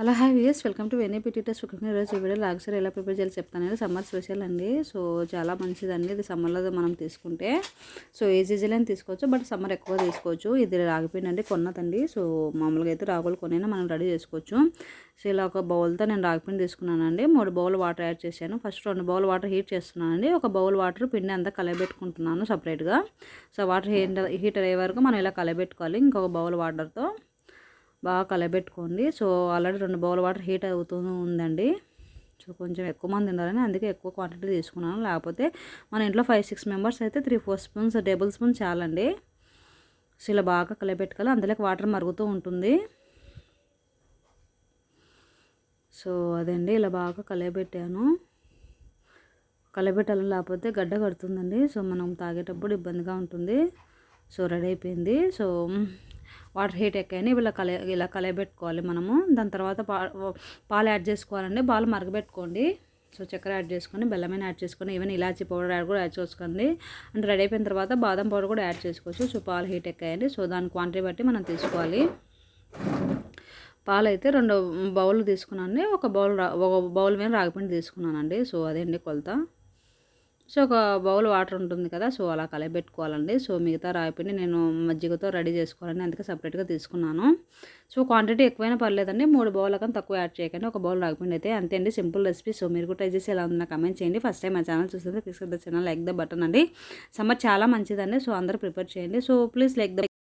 అలా hi viewers welcome to వెనీ పిటీటర్స్ కుకింగ్ ఈరోజు ఈ వీడియో లాగ్సర్ ఎలా ప్రిపేర్ చేయాలి చెప్తాను సమ్మర్ స్పెషల్ అండి. సో చాలా మంచిదండి. ఇది సమ్మర్లో మనం తీసుకుంటే. సో ఈజీ తీసుకోవచ్చు. బట్ సమ్మర్ ఎక్కువ తీసుకోవచ్చు. ఇది రాగిపోయిందండి కొన్నదండి. సో మామూలుగా అయితే రాగులు కొనైనా మనం రెడీ చేసుకోవచ్చు. సో ఇలా ఒక బౌల్తో నేను రాగిపిండి తీసుకున్నానండి. మూడు బౌల్ వాటర్ యాడ్ చేశాను. ఫస్ట్ రెండు బౌల్ వాటర్ హీట్ చేస్తున్నానండి. ఒక బౌల్ వాటర్ పిండి అంతా కలబెట్టుకుంటున్నాను సపరేట్గా. సో వాటర్ హీట్ హీటర్ అయ్యే వరకు మనం ఇలా కలబెట్టుకోవాలి ఇంకొక బౌల్ వాటర్తో బాగా కలబెట్టుకోండి. సో ఆల్రెడీ రెండు బౌల్ వాటర్ హీట్ అవుతూ ఉందండి. సో కొంచెం ఎక్కువ మంది ఉండాలని అందుకే ఎక్కువ క్వాంటిటీ తీసుకున్నాను. లేకపోతే మన ఇంట్లో ఫైవ్ సిక్స్ మెంబర్స్ అయితే three four spoons table spoon చాలండి. సో ఇలా బాగా కలబెట్టుకోవాలి. అందులోకి వాటర్ మరుగుతూ ఉంటుంది. సో అదండి. ఇలా బాగా కలబెట్టాను. కలబెట్టాలి లేకపోతే గడ్డ కడుతుందండి. సో మనం తాగేటప్పుడు ఇబ్బందిగా ఉంటుంది. సో రెడీ అయిపోయింది. సో వాటర్ హీట్ ఎక్కాయని ఇలా కల ఇలా కలయబెట్టుకోవాలి మనము. దాని తర్వాత పా పాలు యాడ్ చేసుకోవాలండి. పాలు మరగబెట్టుకోండి. సో చక్కెర యాడ్ చేసుకొని బెల్లమైన యాడ్ చేసుకొని ఈవెన్ ఇలాచీ పౌడర్ యాడ్ కూడా యాడ్ చేసుకోండి. అంటే రెడీ అయిపోయిన తర్వాత బాదం పౌడర్ కూడా యాడ్ చేసుకోవచ్చు. సో పాలు హీట్ ఎక్కాయండి. సో దాని క్వాంటిటీ బట్టి మనం తీసుకోవాలి. పాలు అయితే రెండు బౌల్ తీసుకున్నాను ఒక బౌల్ ఒక బౌల్ మీద రాగిపిండి తీసుకున్నానండి. సో అదే అండి కొలత. సో ఒక బౌల్ వాటర్ ఉంటుంది కదా సో అలా కలబెట్టుకోవాలండి సో మిగతా రాయిపిండి నేను మజ్జిగతో రెడీ చేసుకోవాలని అందుకే సపరేట్గా తీసుకున్నాను. సో క్వాంటిటీ ఎక్కువైనా పర్లేదండి మూడు బౌల్ కన్నా తక్కువ యాడ్ చేయకండి. ఒక బౌల్ రాగిపిండి అయితే అంతే అండి సింపుల్ రెసిపీ. సో మీరు కూడా ట్రై చేసి ఎలా ఉందో కమెంట్ చేయండి. ఫస్ట్ టైం మా ఛానల్ చూస్తే తీసుకుంటే ఛానల్ లైక్ ద బటన్ అండి. సమ్మర్ చాలా మంచిదండి సో అందరూ ప్రిపేర్ చేయండి. So please like the